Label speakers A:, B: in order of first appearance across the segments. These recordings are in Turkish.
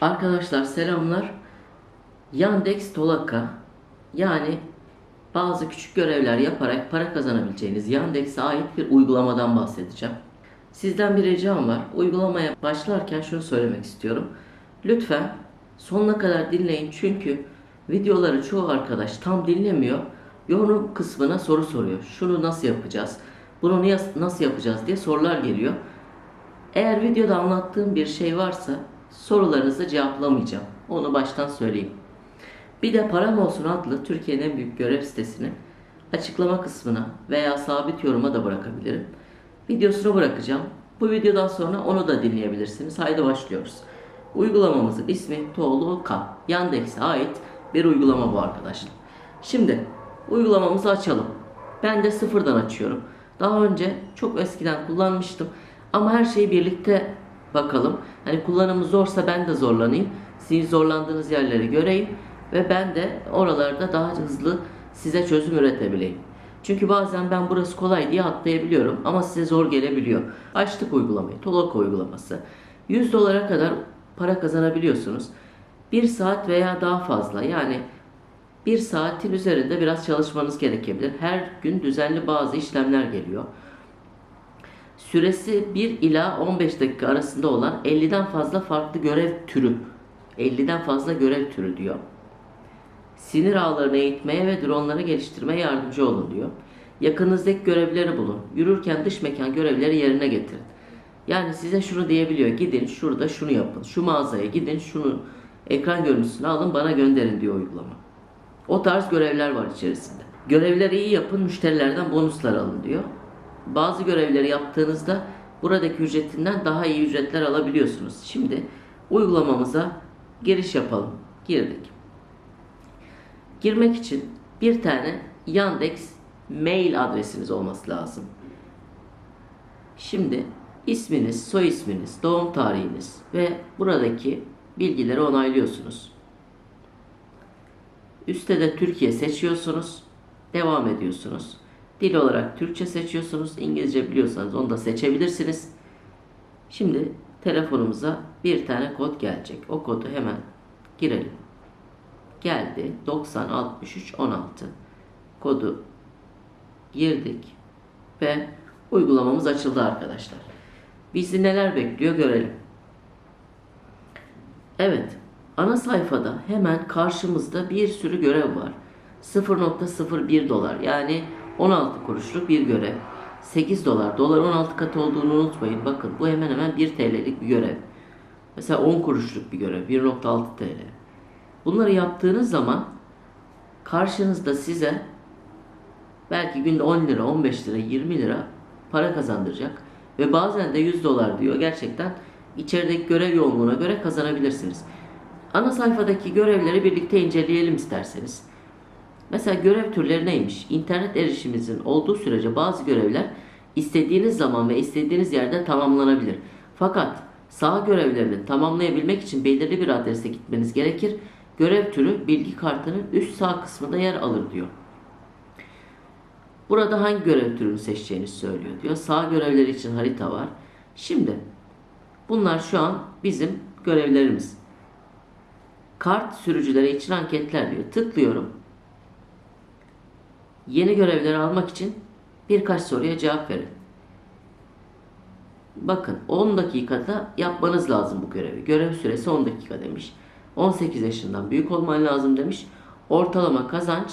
A: Arkadaşlar selamlar. Yandex Tolaka yani bazı küçük görevler yaparak para kazanabileceğiniz Yandex'e ait bir uygulamadan bahsedeceğim. Sizden bir ricam var. Uygulamaya başlarken şunu söylemek istiyorum. Lütfen sonuna kadar dinleyin çünkü videoları çoğu arkadaş tam dinlemiyor. Yorum kısmına soru soruyor. Şunu nasıl yapacağız? Bunu nasıl yapacağız diye sorular geliyor. Eğer videoda anlattığım bir şey varsa sorularınızı cevaplamayacağım. Onu baştan söyleyeyim. Bir de Param Olsun adlı Türkiye'nin en büyük görev sitesinin açıklama kısmına veya sabit yoruma da bırakabilirim. Videosunu bırakacağım. Bu videodan sonra onu da dinleyebilirsiniz. Haydi başlıyoruz. Uygulamamızın ismi Toluka. Yandex'e ait bir uygulama bu arkadaşlar. Şimdi uygulamamızı açalım. Ben de sıfırdan açıyorum. Daha önce çok eskiden kullanmıştım. Ama her şeyi birlikte bakalım. Hani kullanımı zorsa ben de zorlanayım. Sizin zorlandığınız yerleri göreyim. Ve ben de oralarda daha hızlı size çözüm üretebileyim. Çünkü bazen ben burası kolay diye atlayabiliyorum ama size zor gelebiliyor. Açtık uygulamayı, Tolaka uygulaması. 100 dolara kadar para kazanabiliyorsunuz. 1 saat veya daha fazla yani bir saatin üzerinde biraz çalışmanız gerekebilir. Her gün düzenli bazı işlemler geliyor. Süresi 1 ila 15 dakika arasında olan 50'den fazla farklı görev türü. 50'den fazla görev türü diyor. Sinir ağlarını eğitmeye ve dronları geliştirmeye yardımcı olun diyor. Yakınızdaki görevleri bulun. Yürürken dış mekan görevleri yerine getirin. Yani size şunu diyebiliyor. Gidin şurada şunu yapın. Şu mağazaya gidin şunu ekran görüntüsünü alın bana gönderin diyor uygulama. O tarz görevler var içerisinde. Görevleri iyi yapın, müşterilerden bonuslar alın diyor. Bazı görevleri yaptığınızda buradaki ücretinden daha iyi ücretler alabiliyorsunuz. Şimdi uygulamamıza giriş yapalım. Girdik. Girmek için bir tane Yandex mail adresiniz olması lazım. Şimdi isminiz, soy isminiz, doğum tarihiniz ve buradaki bilgileri onaylıyorsunuz. Üstte de Türkiye seçiyorsunuz. Devam ediyorsunuz. Dil olarak Türkçe seçiyorsunuz. İngilizce biliyorsanız onu da seçebilirsiniz. Şimdi telefonumuza bir tane kod gelecek. O kodu hemen girelim. Geldi. 90 63 16 kodu girdik ve uygulamamız açıldı arkadaşlar. Bizi neler bekliyor görelim. Evet, ana sayfada hemen karşımızda bir sürü görev var. 0.01 dolar yani 16 kuruşluk bir görev. 8 dolar, dolar 16 katı olduğunu unutmayın. Bakın bu hemen hemen 1 TL'lik bir görev. Mesela 10 kuruşluk bir görev, 1.6 TL. Bunları yaptığınız zaman karşınızda size belki günde 10 lira, 15 lira, 20 lira para kazandıracak. Ve bazen de 100 dolar diyor. Gerçekten içerideki görev yoğunluğuna göre kazanabilirsiniz. Ana sayfadaki görevleri birlikte inceleyelim isterseniz. Mesela görev türleri neymiş? İnternet erişimimizin olduğu sürece bazı görevler istediğiniz zaman ve istediğiniz yerde tamamlanabilir. Fakat sağ görevlerini tamamlayabilmek için belirli bir adrese gitmeniz gerekir. Görev türü bilgi kartının üst sağ kısmında yer alır diyor. Burada hangi görev türünü seçeceğinizi söylüyor diyor. Sağ görevleri için harita var. Şimdi bunlar şu an bizim görevlerimiz. Kart sürücüleri için anketler diyor. Tıklıyorum. Yeni görevleri almak için birkaç soruya cevap verin. Bakın 10 dakikada yapmanız lazım bu görevi. Görev süresi 10 dakika demiş. 18 yaşından büyük olman lazım demiş. Ortalama kazanç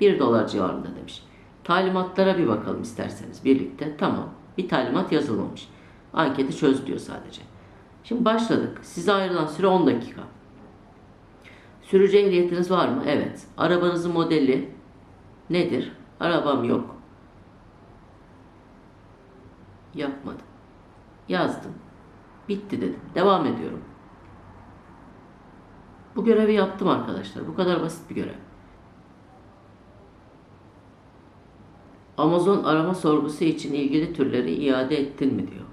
A: 1 dolar civarında demiş. Talimatlara bir bakalım isterseniz birlikte. Tamam. Bir talimat yazılmamış. Anketi çöz diyor sadece. Şimdi başladık. Size ayrılan süre 10 dakika. Sürücü ehliyetiniz var mı? Evet. Arabanızın modeli nedir? Arabam yok. Yapmadım. Yazdım. Bitti dedim. Devam ediyorum. Bu görevi yaptım arkadaşlar. Bu kadar basit bir görev. Amazon arama sorgusu için ilgili türleri iade ettin mi diyor.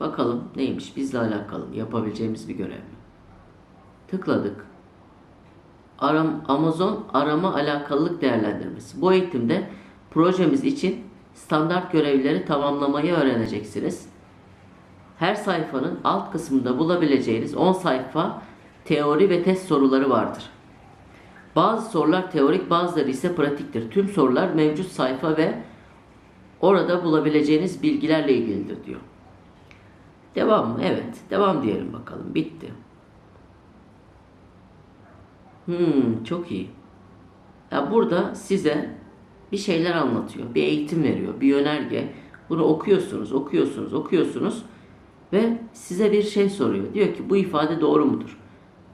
A: Bakalım neymiş bizle alakalı? Yapabileceğimiz bir görev mi? Tıkladık. Amazon arama alakalılık değerlendirmesi. Bu eğitimde projemiz için standart görevleri tamamlamayı öğreneceksiniz. Her sayfanın alt kısmında bulabileceğiniz 10 sayfa teori ve test soruları vardır. Bazı sorular teorik, bazıları ise pratiktir. Tüm sorular mevcut sayfa ve orada bulabileceğiniz bilgilerle ilgilidir diyor. Devam mı? Evet. Devam diyelim bakalım. Bitti. Hmm, çok iyi. Ya burada size bir şeyler anlatıyor. Bir eğitim veriyor. Bir yönerge. Bunu okuyorsunuz, okuyorsunuz, okuyorsunuz ve size bir şey soruyor. Diyor ki bu ifade doğru mudur?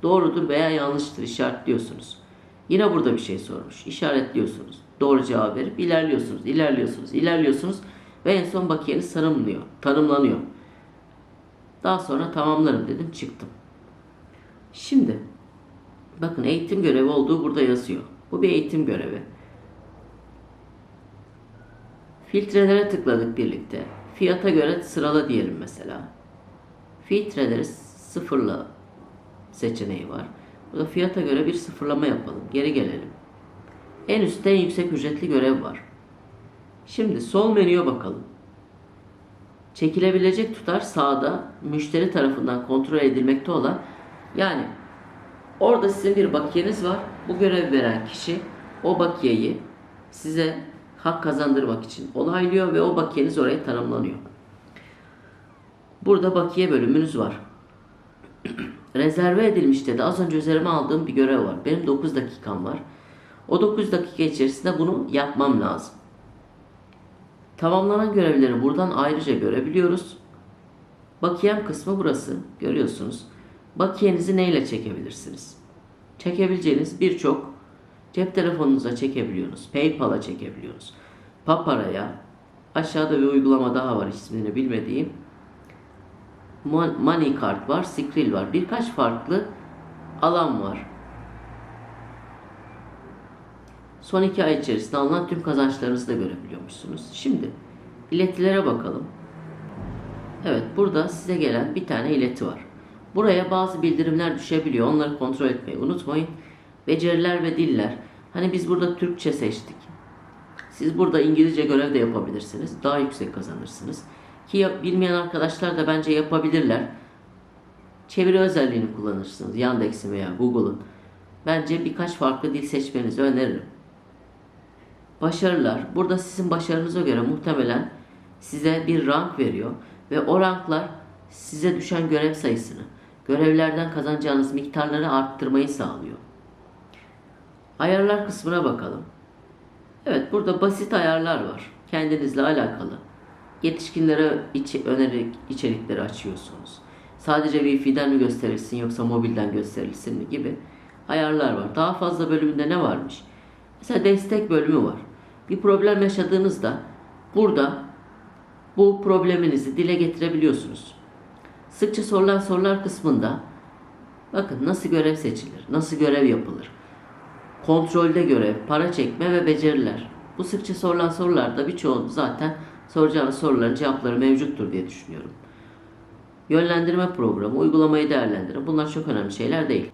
A: Doğrudur veya yanlıştır işaretliyorsunuz. Yine burada bir şey sormuş. İşaretliyorsunuz. Doğru cevap verip ilerliyorsunuz, ilerliyorsunuz, ilerliyorsunuz ve en son bakiyeniz tanımlıyor, tanımlanıyor. Daha sonra tamamlarım dedim çıktım. Şimdi bakın eğitim görevi olduğu burada yazıyor. Bu bir eğitim görevi. Filtrelere tıkladık birlikte. Fiyata göre sırala diyelim mesela. Filtreleri sıfırla seçeneği var. Burada fiyata göre bir sıfırlama yapalım. Geri gelelim. En üstte en yüksek ücretli görev var. Şimdi sol menüye bakalım. Çekilebilecek tutar sağda müşteri tarafından kontrol edilmekte olan yani orada sizin bir bakiyeniz var. Bu görev veren kişi o bakiyeyi size hak kazandırmak için onaylıyor ve o bakiyeniz oraya tanımlanıyor. Burada bakiye bölümünüz var. Rezerve edilmiş dedi. Az önce üzerime aldığım bir görev var. Benim 9 dakikam var. O 9 dakika içerisinde bunu yapmam lazım. Tamamlanan görevleri buradan ayrıca görebiliyoruz. Bakiyem kısmı burası. Görüyorsunuz. Bakiyenizi neyle çekebilirsiniz? Çekebileceğiniz birçok cep telefonunuza çekebiliyorsunuz. PayPal'a çekebiliyorsunuz. Papara'ya aşağıda bir uygulama daha var ismini bilmediğim. Mon- Money Card var, Skrill var. Birkaç farklı alan var. Son iki ay içerisinde alınan tüm kazançlarınızı da görebiliyormuşsunuz. Şimdi iletilere bakalım. Evet burada size gelen bir tane ileti var. Buraya bazı bildirimler düşebiliyor. Onları kontrol etmeyi unutmayın. Beceriler ve diller. Hani biz burada Türkçe seçtik. Siz burada İngilizce görev de yapabilirsiniz. Daha yüksek kazanırsınız. Ki bilmeyen arkadaşlar da bence yapabilirler. Çeviri özelliğini kullanırsınız. Yandex'in veya Google'un. Bence birkaç farklı dil seçmenizi öneririm. Başarılar. Burada sizin başarınıza göre muhtemelen size bir rank veriyor. Ve o ranklar size düşen görev sayısını, görevlerden kazanacağınız miktarları arttırmayı sağlıyor. Ayarlar kısmına bakalım. Evet burada basit ayarlar var. Kendinizle alakalı. Yetişkinlere içi, öneri içerikleri açıyorsunuz. Sadece Wi-Fi'den mi gösterilsin yoksa mobilden gösterilsin mi gibi ayarlar var. Daha fazla bölümünde ne varmış? Mesela destek bölümü var. Bir problem yaşadığınızda burada bu probleminizi dile getirebiliyorsunuz. Sıkça sorulan sorular kısmında bakın nasıl görev seçilir, nasıl görev yapılır, kontrolde görev, para çekme ve beceriler. Bu sıkça sorulan sorularda birçoğu zaten soracağınız soruların cevapları mevcuttur diye düşünüyorum. Yönlendirme programı, uygulamayı değerlendirin. Bunlar çok önemli şeyler değil.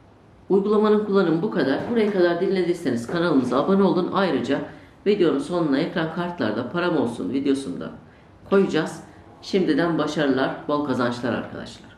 A: Uygulamanın kullanımı bu kadar. Buraya kadar dinlediyseniz kanalımıza abone olun. Ayrıca videonun sonuna ekran kartlarda param olsun videosunda koyacağız. Şimdiden başarılar, bol kazançlar arkadaşlar.